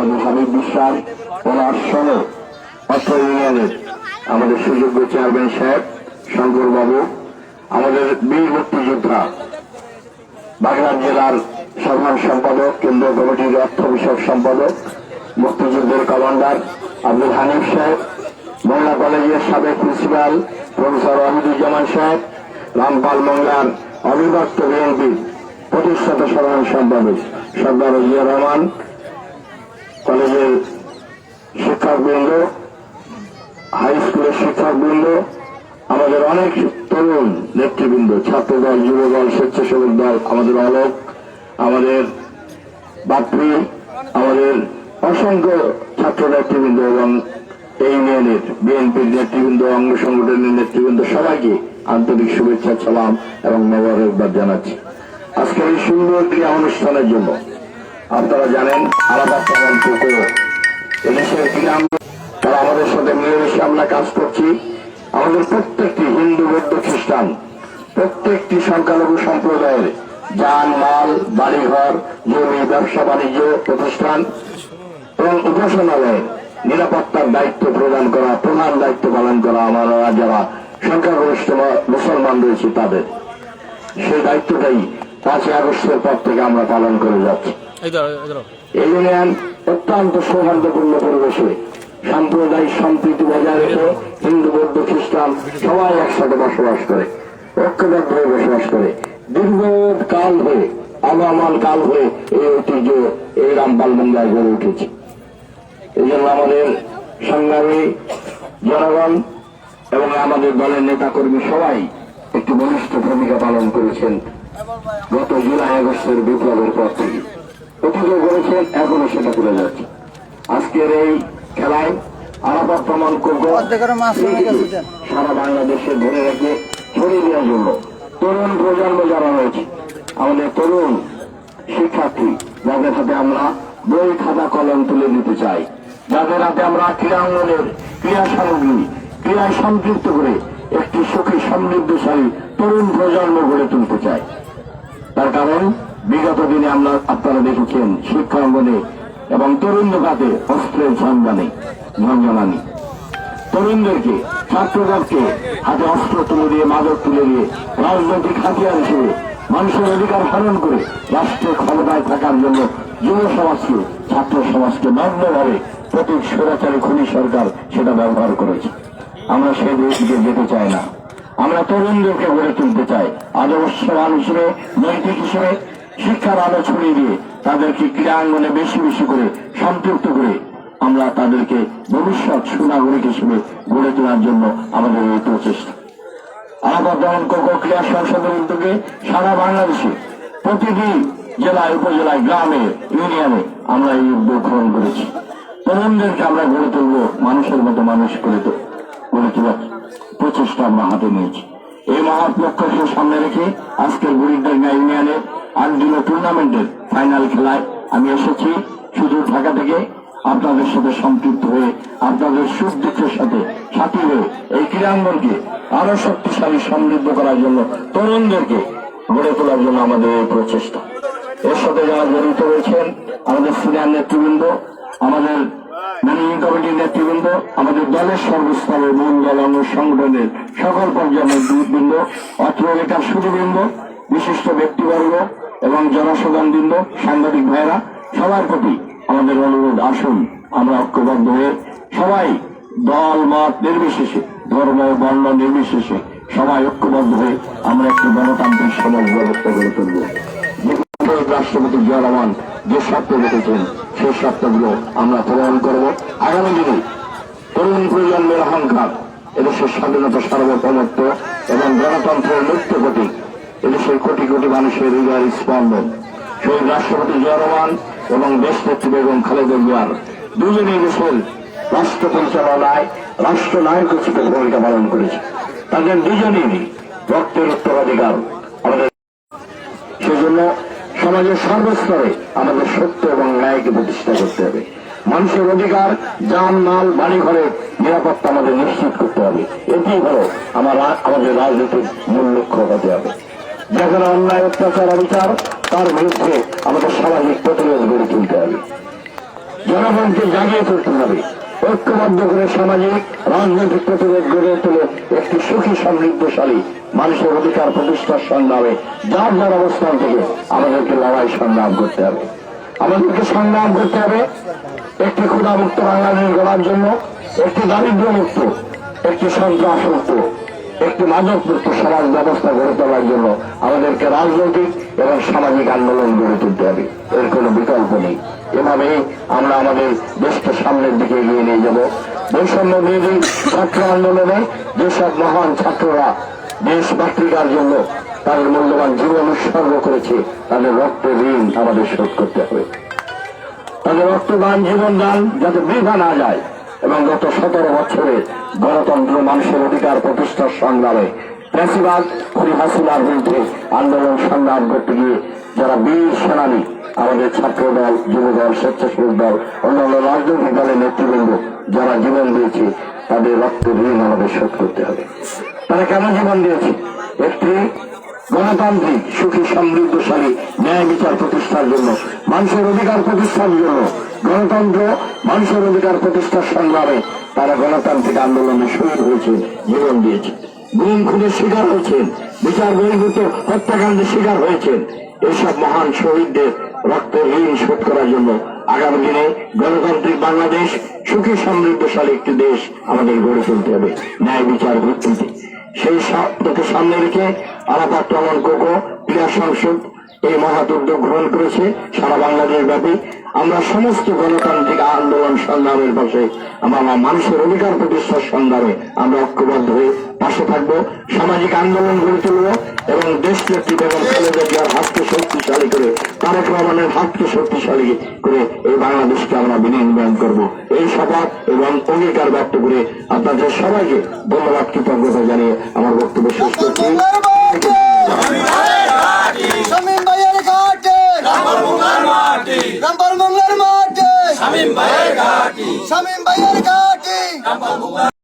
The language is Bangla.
আমাদের বিশ্বাস ওনার সহ অত্র ইউনিয়নের আমাদের সুযোগ্য চেয়ারম্যান সাহেব শঙ্কর বাবু, আমাদের বীর মুক্তিযোদ্ধা, বাগেরহাট জেলার সাধারণ সম্পাদক, কেন্দ্রীয় কমিটির অর্থ বিষয়ক সম্পাদক, মুক্তিযুদ্ধের কমান্ডার আব্দুল হানিফ সাহেব, মহিলা কলেজের সাবেক প্রিন্সিপাল প্রফেসর ওয়াহিদুজ্জামান সাহেব, রামপাল মংলার অবিভক্ত বিএনপি প্রতিষ্ঠাতা সাধারণ সম্পাদক সর্দার জিয়া রহমান কলেজের শিক্ষকবৃন্দ হাই স্কুলের শিক্ষকবৃন্দ, আমাদের অনেক তরুণ নেতৃবৃন্দ, ছাত্রদল, যুবদল, স্বেচ্ছাসেবক দল, আমাদের অলোক, আমাদের বাপ্রি আমাদের অসংখ্য ছাত্র নেতৃবৃন্দ এবং এই ইউনিয়নের বিএনপির নেতৃবৃন্দ, অঙ্গ সংগঠনের নেতৃবৃন্দ, সবাইকে আন্তরিক শুভেচ্ছা, সালাম এবং মোবারকবাদ জানাচ্ছি। আজকের এই সুন্দর ক্রিয়া অনুষ্ঠানের জন্য আপনারা জানেন, আলাদা প্রধান পুকুর এদেশের ক্রীড়া তারা আমাদের সাথে মিলেমিশে আমরা কাজ করছি। আমাদের প্রত্যেকটি হিন্দু, বৌদ্ধ, খ্রিস্টান, প্রত্যেকটি সংখ্যালঘু সম্প্রদায়ের যান মাল, বাড়িঘর, জমি, ব্যবসা, বাণিজ্য, প্রতিষ্ঠান এবং উপাসনালয়ের নিরাপত্তার দায়িত্ব প্রদান করা, প্রধান দায়িত্ব পালন করা আমরা যারা সংখ্যাগরিষ্ঠ মুসলমান রয়েছে তাদের। সেই দায়িত্বটাই পাঁচই আগস্টের পর থেকে আমরা পালন করে যাচ্ছি। ইউনিয়ন অত্যন্ত সৌহার্দ্যপূর্ণ পরিবেশে। সাম্প্রদায়িক সম্প্রীতি বজায় রেখে হিন্দু, বৌদ্ধ, খ্রিস্টান সবাই একসাথে বসবাস করে, ঐক্যবদ্ধ হয়ে বসবাস করে। দীর্ঘ কাল হয়ে আলোয়ামান কাল হয়ে এই ঐতিহ্য এই রামপাল মন্দির গড়ে উঠেছে। এই জন্য আমাদের সংগ্রামী জনগণ এবং আমাদের দলের নেতাকর্মী সবাই একটি বলিষ্ঠ ভূমিকা পালন করেছেন গত জুলাই আগস্টের বিপ্লবের পর থেকে। অতীত করেছেন এখনও সেটা করে যাচ্ছে। আজকের এই খেলায় আরাফাত প্রমাণ করব। সারা বাংলাদেশে ধরে রেখে ছড়িয়ে দেওয়ার জন্য তরুণ প্রজন্ম যারা রয়েছে আমাদের তরুণ শিক্ষার্থী যাদের হাতে আমরা বই খাতা কলম তুলে দিতে চাই যাদের হাতে আমরা ক্রীড়াঙ্গনের ক্রীড়া সামগ্রী ক্রীড়ায় সম্পৃক্ত করে একটি সুখী সমৃদ্ধশালী তরুণ প্রজন্ম গড়ে তুলতে চাই। তার কারণ বিগত দিনে আমরা আপনারা দেখেছেন শিক্ষা অঙ্গনে এবং তরুণদের হাতে অস্ত্রের ঝঞ্ঝানি ঝঞ্ঝনানি তরুণদেরকে, ছাত্রদেরকে হাতে অস্ত্র তুলে দিয়ে, মাদক তুলে দিয়ে, রাজনৈতিক হাতিয়ার হিসেবে, মানুষের অধিকার হরণ করে রাষ্ট্রের ক্ষমতায় থাকার জন্য যুব সমাজকে, ছাত্র সমাজকে নগ্নভাবে প্রতীক স্বৈরাচারী খুনি সরকার সেটা ব্যবহার করেছে। আমরা সেই দিকে যেতে চাই না। আমরা তরুণদেরকে গড়ে তুলতে চাই। আদর্শবান হিসেবে, নৈতিক হিসেবে শিক্ষার আলো ছড়িয়ে দিয়ে তাদেরকে ক্রীড়াঙ্গনে বেশি বেশি করে সম্পৃক্ত করে আমরা তাদেরকে ভবিষ্যৎ সুনাগরিক হিসেবে গড়ে তোলার জন্য আমাদের এই প্রচেষ্টা। আলাদা যেমন কোকো ক্রীড়া সংসদের উদ্যোগে সারা বাংলাদেশে প্রতিটি জেলায়, উপজেলায়, গ্রামে, ইউনিয়নে আমরা এই উদ্যোগ গ্রহণ করেছি। তরুণদেরকে আমরা গড়ে তুলব, মানুষের মতো মানুষ করে গড়ে তোলার প্রচেষ্টা আমরা হাতে নিয়েছি। এই মহৎ লক্ষ্যকে সামনে রেখে আজকের বুড়িডাঙ্গা ইউনিয়নের আন্ডিনো টুর্নামেন্টের ফাইনাল খেলায় আমি এসেছি। শুধু ঢাকা থেকে আপনাদের সাথে সম্পৃক্ত হয়ে আপনাদের সুখ দুঃখের সাথে সাথী হয়ে এই ক্রীড়াঙ্গনকে আরও শক্তিশালী সমৃদ্ধ করার জন্য, তরুণদেরকে গড়ে তোলার জন্য আমাদের এই প্রচেষ্টা। এর সাথে যারা জড়িত রয়েছেন, আমাদের সিনিয়র নেতৃবৃন্দ, আমাদের ম্যানেজিং কমিটির নেতৃবৃন্দ, আমাদের দলের সর্বস্তরের মূল দল অঙ্গ সংগঠনের সকল পর্যায়ের নেতৃবৃন্দ, অত্র এলাকার সুদীবৃন্দ বিশিষ্ট ব্যক্তিবর্গ এবং জনসাধারণবৃন্দ সাংবাদিক ভাইরা সবার প্রতি আমাদের অনুরোধ, আসুন আমরা ঐক্যবদ্ধ হয়ে সবাই দল মত নির্বিশেষে, ধর্ম বর্ণ নির্বিশেষে সবাই ঐক্যবদ্ধ হয়ে আমরা একটি গণতান্ত্রিক সমাজ ব্যবস্থা গড়ে তুলব। রাষ্ট্রপতি জিয়া রহমান যে স্বপ্ন রেখেছেন, সেই স্বপ্নগুলো আমরা পূরণ করব। আগামী দিনে তরুণ প্রজন্মের অহংকার, এদেশের স্বাধীনতা সার্বভৌমত্ব এবং গণতন্ত্রের মুক্ত প্রতীক এদেশের কোটি কোটি মানুষের হৃদয়ের স্পন্দন শহীদ রাষ্ট্রপতি জিয়া রহমান এবং দেশ নেত্রী বেগম খালেদা জিয়ার দুজনেই দেশের রাষ্ট্র পরিচালনায় রাষ্ট্রনায়ক হিসেবে ভূমিকা পালন করেছে। তাদের দুজনেরই রক্তের উত্তরাধিকার আমাদের। সেজন্য সমাজের সর্বস্তরে আমাদের সত্য এবং ন্যায়কে প্রতিষ্ঠা করতে হবে। মানুষের অধিকার যান মাল, বাড়ি ঘরের নিরাপত্তা আমাদের নিশ্চিত করতে হবে। এটি হলো আমার, আমাদের রাজনীতির মূল লক্ষ্য হতে হবে। যেখানে অন্যায় অত্যাচার অবিচার তার বিরুদ্ধে আমাদের সামাজিক প্রতিরোধ গড়ে তুলতে হবে। জনগণকে জাগিয়ে তুলতে হবে। ঐক্যবদ্ধ করে সামাজিক, রাজনৈতিক প্রতিরোধ গড়ে তুলে একটি সুখী, সমৃদ্ধশালী মানুষের অধিকার প্রতিষ্ঠার সংগ্রামে যার যার অবস্থান থেকে আমাদেরকে লড়াই সংগ্রাম করতে হবে। আমাদেরকে সংগ্রাম করতে হবে একটি ক্ষুধামুক্ত বাংলাদেশ গড়ার জন্য, একটি দারিদ্র মুক্ত একটি সন্ত্রাস মুক্ত একটি মুক্ত সমাজ ব্যবস্থা গড়ে তোলার জন্য আমাদেরকে রাজনৈতিক এবং সামাজিক আন্দোলন গড়ে তুলতে হবে। এর কোনো বিকল্প নেই। এভাবেই আমরা আমাদের দেশকে সামনের দিকে এগিয়ে নিয়ে যাব। বৈষম্য বিরোধী ছাত্র আন্দোলনে যেসব মহান ছাত্ররা দেশ মাতৃকার জন্য তাদের মূল্যবান জীবন উৎসর্গ করেছে, তাদের রক্তের ঋণ আমাদের শোধ করতে হবে। তাদের রক্তদান জীবন দান যাতে বৃথা না যায় এবং গত সতেরো বছরে গণতন্ত্র মানুষের অধিকার প্রতিষ্ঠার সংগ্রামে প্রেসিবাদ হরি হাসিনার বিরুদ্ধে আন্দোলন সংগ্রাম করতে গিয়ে যারা বীর সেনানী, আমাদের ছাত্র দল, যুব দল, স্বেচ্ছাসেবক দল, অন্যান্য রাজনৈতিক দলের নেতৃবৃন্দ যারা জীবন দিয়েছে, তাদের রক্তের ঋণ আমাদের শোধ করতে হবে। তারা কেন জীবন দিয়েছে? একটি গণতান্ত্রিক, সুখী, সমৃদ্ধশালী ন্যায় বিচার প্রতিষ্ঠার জন্য, মানুষের অধিকার প্রতিষ্ঠার জন্য, গণতন্ত্র মানুষের অধিকার প্রতিষ্ঠার সংগ্রামে তারা গণতান্ত্রিক আন্দোলনে শহীদ হয়েছে, জীবন দিয়েছে। গুম, খুনের শিকার হয়েছেন বিচার বহির্ভূত হত্যাকাণ্ডের শিকার হয়েছেন এসব মহান শহীদদের রক্তের ঋণ শোধ করার জন্য আগামী দিনে গণতান্ত্রিক বাংলাদেশ, সুখী, সমৃদ্ধশালী একটি দেশ আমাদের গড়ে তুলতে হবে। ন্যায় বিচার ভিত্তিতে। সেই স্বপ্নকে সামনে রেখে আলাদা টমন কোকো ক্রীড়া সংসদ এই উদ্যোগ গ্রহণ করেছে সারা বাংলাদেশ ব্যাপী আমরা সমস্ত গণতান্ত্রিক আন্দোলন সংগ্রামের পাশে আমরা মানুষের অধিকার প্রতিষ্ঠার সংগ্রামে আমরা ঐক্যবদ্ধ হয়ে পাশে থাকব, সামাজিক আন্দোলন গড়ে তুলব, এবং দেশ নেত্রী বেগম খালেদা হাতকে শক্তিশালী করে, তারেক রহমানের হাতকে শক্তিশালী করে এই বাংলাদেশকে আমরা বিনির্মাণ করব। এই শপথ এবং অঙ্গীকার ব্যক্ত করে আপনাদের সবাইকে ধন্যবাদ, কৃতজ্ঞতা জানিয়ে আমার বক্তব্য শেষ করছি।